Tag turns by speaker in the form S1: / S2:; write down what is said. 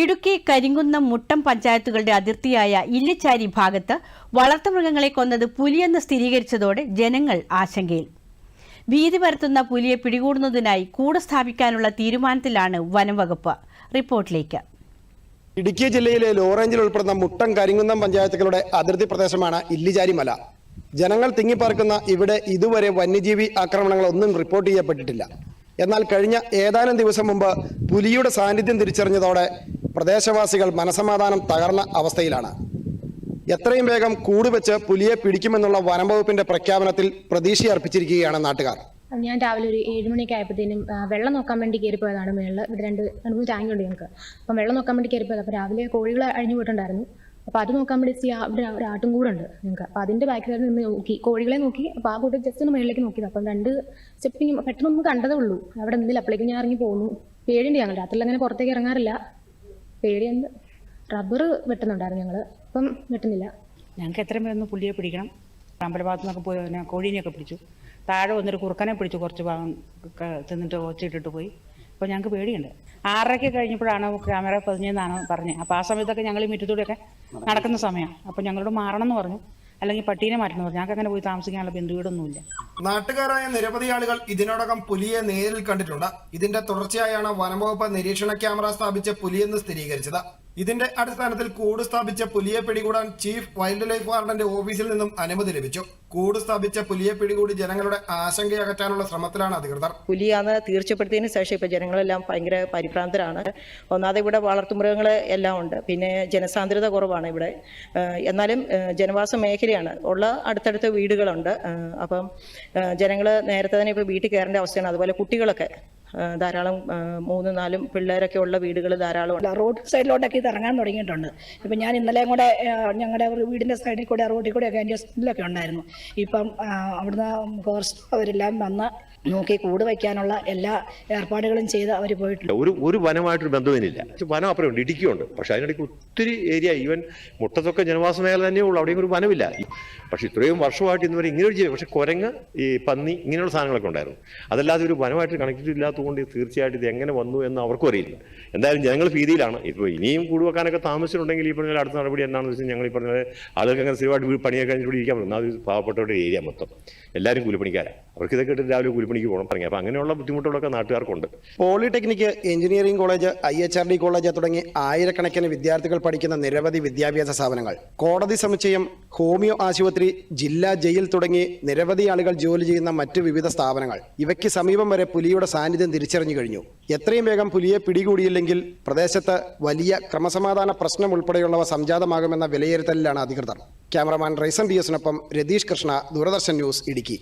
S1: ഇടുക്കി കരിങ്കുന്നം മുട്ടം പഞ്ചായത്തുകളുടെ അതിർത്തിയായ ഇല്ലിച്ചാരി ഭാഗത്ത് വളർത്തുമൃഗങ്ങളെ കൊന്നത് പുലിയെന്ന് സ്ഥിരീകരിച്ചതോടെ ജനങ്ങൾ ആശങ്കയിൽ. ഭീതി പരത്തുന്ന പുലിയെ പിടികൂടുന്നതിനായി കൂട് സ്ഥാപിക്കാനുള്ള തീരുമാനത്തിലാണ് വനംവകുപ്പ് റിപ്പോർട്ടിലേക്ക്.
S2: ഇടുക്കി ജില്ലയിലെ ലോറേഞ്ചിൽ ഉൾപ്പെടുന്ന മുട്ടം കരിങ്കുന്നം പഞ്ചായത്തുകളുടെ അതിർത്തി പ്രദേശമാണ് ഇല്ലിചാരി മല. ജനങ്ങൾ തിങ്ങിപ്പാർക്കുന്ന ഇവിടെ ഇതുവരെ വന്യജീവി ആക്രമണങ്ങളൊന്നും റിപ്പോർട്ട് ചെയ്യപ്പെട്ടിട്ടില്ല. എന്നാൽ കഴിഞ്ഞ ഏതാനും ദിവസം മുമ്പ് പുലിയുടെ സാന്നിധ്യം തിരിച്ചറിഞ്ഞതോടെ പ്രദേശവാസികൾ മനസമാധാനം തകർന്ന അവസ്ഥയിലാണ്. എത്രയും വേഗം കൂടുവെച്ച് പുലിയെ പിടിക്കുമെന്നുള്ള വനം വകുപ്പിന്റെ പ്രഖ്യാപനത്തിൽ പ്രതീക്ഷയർപ്പിച്ചിരിക്കുകയാണ് നാട്ടുകാർ.
S3: ഞാൻ രാവിലെ ഒരു ഏഴ് മണിയൊക്കെ ആയപ്പോഴത്തേനും വെള്ളം നോക്കാൻ വേണ്ടി കയറി പോയതാണ് മേളിൽ ഇവിടെ രണ്ട് രണ്ട് മൂന്ന് ടാങ്ക് ഉണ്ട് ഞങ്ങൾക്ക്. അപ്പം വെള്ളം നോക്കാൻ വേണ്ടി കയറി പോയത് രാവിലെ കോഴികൾ അഴിഞ്ഞു പോയിട്ടുണ്ടായിരുന്നു. അപ്പോൾ അത് നോക്കാൻ വേണ്ടി അവിടെ ഒരു ആട്ടും ഉണ്ട് ഞങ്ങൾക്ക്. അപ്പോൾ അതിന്റെ ബാക്കിൽ നിന്ന് നോക്കി കോഴികളെ നോക്കി അപ്പോൾ ആ കൂട്ടം ജസ്റ്റ് ഒന്ന് മേളിലേക്ക് നോക്കിയത്. അപ്പം രണ്ട് സ്റ്റെപ്പിങ്ങും പെട്ടെന്ന് കണ്ടതേ ഉള്ളൂ. അവിടെ നിന്നില്ല. അപ്പോഴേക്കും ഞാൻ ഇറങ്ങി പോകുന്നു പേടിയുണ്ട് ഞങ്ങൾ. രാത്രിയിൽ അങ്ങനെ പുറത്തേക്ക് ഇറങ്ങാറില്ല. പേടിയുണ്ട്. റബ്ബർ വെട്ടുന്നുണ്ടായിരുന്നു ഞങ്ങൾ ഇപ്പം വെട്ടുന്നില്ല.
S4: ഞങ്ങൾക്ക് എത്രയും പേരൊന്ന് പുള്ളിയെ പിടിക്കണം. അമ്പലഭാഗത്തു നിന്നൊക്കെ പോയി പിന്നെ കോഴീനെയൊക്കെ പിടിച്ചു. താഴെ വന്നൊരു കുറുക്കനെ പിടിച്ചു കുറച്ച് ഭാഗം തിന്നിട്ട് ഒച്ചിട്ടിട്ട് പോയി. അപ്പോൾ ഞങ്ങൾക്ക് പേടിയുണ്ട്. ആറരയ്ക്ക് കഴിഞ്ഞപ്പോഴാണ് ക്യാമറ പതിഞ്ഞെന്നാണ് പറഞ്ഞത്. അപ്പോൾ ആ സമയത്തൊക്കെ ഞങ്ങൾ ഈ മുറ്റത്തൂടെയൊക്കെ നടക്കുന്ന സമയമാണ്. അപ്പോൾ ഞങ്ങളോട് മാറണം എന്ന് പറഞ്ഞു. അല്ലെങ്കിൽ പട്ടീനെ മാറ്റണം ഞങ്ങൾക്ക് അങ്ങനെ പോയി താമസിക്കാനുള്ള ബന്ധുവീടൊന്നുമില്ല
S2: നാട്ടുകാരായ നിരവധി ആളുകൾ ഇതിനോടകം പുലിയെ നേരിൽ കണ്ടിട്ടുണ്ട്. ഇതിന്റെ തുടർച്ചയായാണ് വനംവകുപ്പ് നിരീക്ഷണ ക്യാമറ സ്ഥാപിച്ച് പുലിയെന്ന് സ്ഥിരീകരിച്ചത്. ഇതിന്റെ അടിസ്ഥാനത്തിൽ കൂട് സ്ഥാപിച്ച പുലിയെ പിടികൂടാൻ ചീഫ് വൈൽഡ് ലൈഫ് വാർഡന്റെ ഓഫീസിൽ നിന്നും അനുമതി ലഭിച്ചു. കൂട് സ്ഥാപിച്ച പുലിയെ പിടികൂടി ജനങ്ങളുടെ ആശങ്കയകറ്റാനുള്ള ശ്രമത്തിലാണ് അധികൃതർ.
S5: പുലിയാന്ന് തീർച്ചപ്പെടുത്തിയതിനു ശേഷം ഇപ്പൊ ജനങ്ങളെല്ലാം ഭയങ്കര പരിഭ്രാന്തരാണ്. ഒന്നാമത് ഇവിടെ വളർത്തുമൃഗങ്ങൾ എല്ലാം ഉണ്ട്. പിന്നെ ജനസാന്ദ്രത കുറവാണ് ഇവിടെ. എന്നാലും ജനവാസ മേഖലയാണ്. ഉള്ള അടുത്തടുത്ത വീടുകളുണ്ട്. അപ്പം ജനങ്ങൾ നേരത്തെ തന്നെ ഇപ്പോൾ വീട്ടിൽ കയറേണ്ട അവസ്ഥയാണ്. അതുപോലെ കുട്ടികളൊക്കെ. ധാരാളം മൂന്ന് നാലും പിള്ളേരൊക്കെ ഉള്ള വീടുകൾ ധാരാളമുണ്ട്.
S6: റോഡ് സൈഡിലോട്ടൊക്കെ ഇത് ഇറങ്ങാൻ തുടങ്ങിയിട്ടുണ്ട്. ഇപ്പം ഞാൻ ഇന്നലെയും കൂടെ ഞങ്ങളുടെ ഒരു വീടിന്റെ സൈഡിൽ കൂടെ റോഡിൽ കൂടെ ഒക്കെ എന്റെ സ്കൂളിലൊക്കെ ഉണ്ടായിരുന്നു. ഇപ്പം അവിടുന്ന് ഫോറസ്റ്റ് അവരെല്ലാം വന്ന് നോക്കി കൂട് വയ്ക്കാനുള്ള എല്ലാ ഏർപ്പാടുകളും ചെയ്ത് അവർ പോയിട്ടുണ്ട്.
S7: ഒരു ഒരു വനമായിട്ടൊരു ബന്ധവുമില്ല വനം അപ്പുറം ഉണ്ട് ഇടുക്കിയുണ്ട്. പക്ഷെ അതിനിടയ്ക്ക് ഒത്തിരി ഏരിയ ഈവൻ മുട്ടത്തൊക്കെ ജനവാസ മേഖല തന്നെ ഉള്ളൂ അവിടെയും ഒരു വനമില്ല. പക്ഷെ ഇത്രയും വർഷമായിട്ട് ഇന്ന് വരെ ഇങ്ങനെ ഒരു ജീവിതം പക്ഷെ കുരങ്ങ് ഈ പന്നി ഇങ്ങനെയുള്ള സാധനങ്ങളൊക്കെ ഉണ്ടായിരുന്നു. അതല്ലാതെ ഒരു വനമായിട്ട് കണക്റ്റഡ് ഇല്ലാത്തതുകൊണ്ട് തീർച്ചയായിട്ടും ഇത് എങ്ങനെ വന്നു എന്ന് അവർക്കും അറിയില്ല. എന്തായാലും ജനങ്ങൾ ഭീതിയിലാണ്. ഇപ്പോൾ ഇനിയും കൂടുവെക്കാനൊക്കെ താമസിച്ചിട്ടുണ്ടെങ്കിൽ ഈ പറഞ്ഞ അടുത്ത നടപടി എന്താണെന്ന് വെച്ചാൽ ഞങ്ങൾ ഈ പറഞ്ഞാൽ ആളുകൾക്ക് അങ്ങനെ സ്ഥിരമായിട്ട് പണിയൊക്കെ കഴിഞ്ഞിട്ട് ഇരിക്കാൻ പറ്റും. അത് പാവപ്പെട്ടവരുടെ ഏരിയ മൊത്തം. എല്ലാവരും കൂലിപ്പണിക്കാരാണ് അവർക്ക് ഇതൊക്കെ ഇട്ട് രാവിലെ കൂലിപ്പണിക്ക് പോകണം പറഞ്ഞു. അപ്പോൾ അങ്ങനെയുള്ള ബുദ്ധിമുട്ടുകളൊക്കെ നാട്ടുകാർക്കുണ്ട്.
S2: Polytechnic engineering college I H R D college തുടങ്ങി ആയിരക്കണക്കിന് വിദ്യാർത്ഥികൾ പഠിക്കുന്ന നിരവധി വിദ്യാഭ്യാസ സ്ഥാപനങ്ങൾ. കോടതി സമുച്ചയം ഹോമിയോ ആശുപത്രി ജില്ലാ ജയിൽ തുടങ്ങി നിരവധി ആളുകൾ ജോലി ചെയ്യുന്ന മറ്റ് വിവിധ സ്ഥാപനങ്ങൾ. ഇവയ്ക്ക് സമീപം വരെ പുലിയുടെ സാന്നിധ്യം തിരിച്ചറിഞ്ഞു കഴിഞ്ഞു. എത്രയും വേഗം പുലിയെ പിടികൂടിയില്ലെങ്കിൽ പ്രദേശത്ത് വലിയ ക്രമസമാധാന പ്രശ്നം ഉൾപ്പെടെയുള്ളവ സംജാതമാകുമെന്ന വിലയിരുത്തലിലാണ് അധികൃതർ. ക്യാമറമാൻ റൈസൻ ഡി എസിനൊപ്പം രതീഷ് കൃഷ്ണ ദൂരദർശൻ ന്യൂസ് ഇടുക്കി.